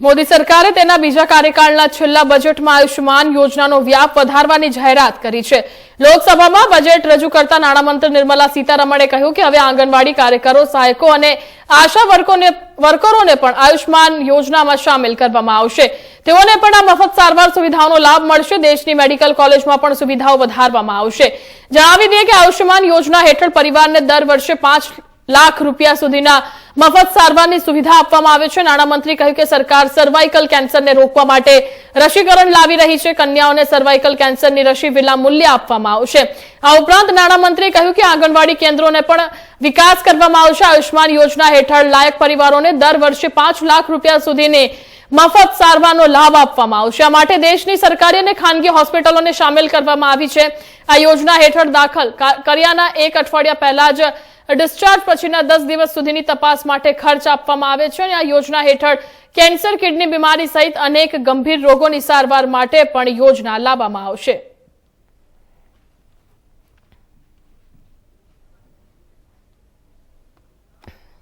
મોદી સરકારે તેના બીજા કાર્યકાળના છેલ્લા બજેટમાં આયુષ્યમાન યોજનાનો વ્યાપ વધારવાની જાહેરાત કરી છે. લોકસભામાં બજેટ રજૂ કરતા નાણામંત્રી નિર્મલા સીતારમણે કહ્યું કે હવે આંગણવાડી કાર્યકરો, સહાયકો અને આશા વર્કોને વર્કરોને પણ આયુષ્યમાન યોજનામાં સામેલ કરવામાં આવશે. તેઓને પણ આ મફત સારવાર સુવિધાઓનો લાભ મળશે. દેશની મેડિકલ કોલેજમાં પણ સુવિધાઓ વધારવામાં આવશે. જણાવી દઈએ કે આયુષ્યમાન યોજના હેઠળ પરિવારને દર વર્ષે પાંચ લાખ રૂપિયા સુધીના મફત સારવારની સુવિધા આપવામાં આવે છે. નાણામંત્રી કહ્યું કે સરકાર સર્વાઇકલ કેન્સરને રોકવા માટે રસીકરણ લાવી રહી છે. કન્યાઓને સર્વાઇકલ કેન્સરની રસી વિના મૂલ્ય આપવામાં આવશે. આ ઉપરાંત નાણામંત્રીએ કહ્યું કે આંગણવાડી કેન્દ્રોને પણ વિકાસ કરવામાં આવશે. આયુષ્માન યોજના હેઠળ લાયક પરિવારોને દર વર્ષે પાંચ લાખ રૂપિયા સુધીની મફત સારવારનો લાભ આપવામાં આવશે. આ માટે દેશની સરકારી અને ખાનગી હોસ્પિટલોને સામેલ કરવામાં આવી છે. આ યોજના હેઠળ દાખલ કર્યાના એક અઠવાડિયા પહેલા જ ડિસ્ચાર્જ પછીના દસ દિવસ સુધીની તપાસ માટે ખર્ચ આપવામાં આવે છે અને આ યોજના હેઠળ કેન્સર, કિડની બીમારી સહિત અનેક ગંભીર રોગોની સારવાર માટે પણ યોજના લાવવામાં આવશે.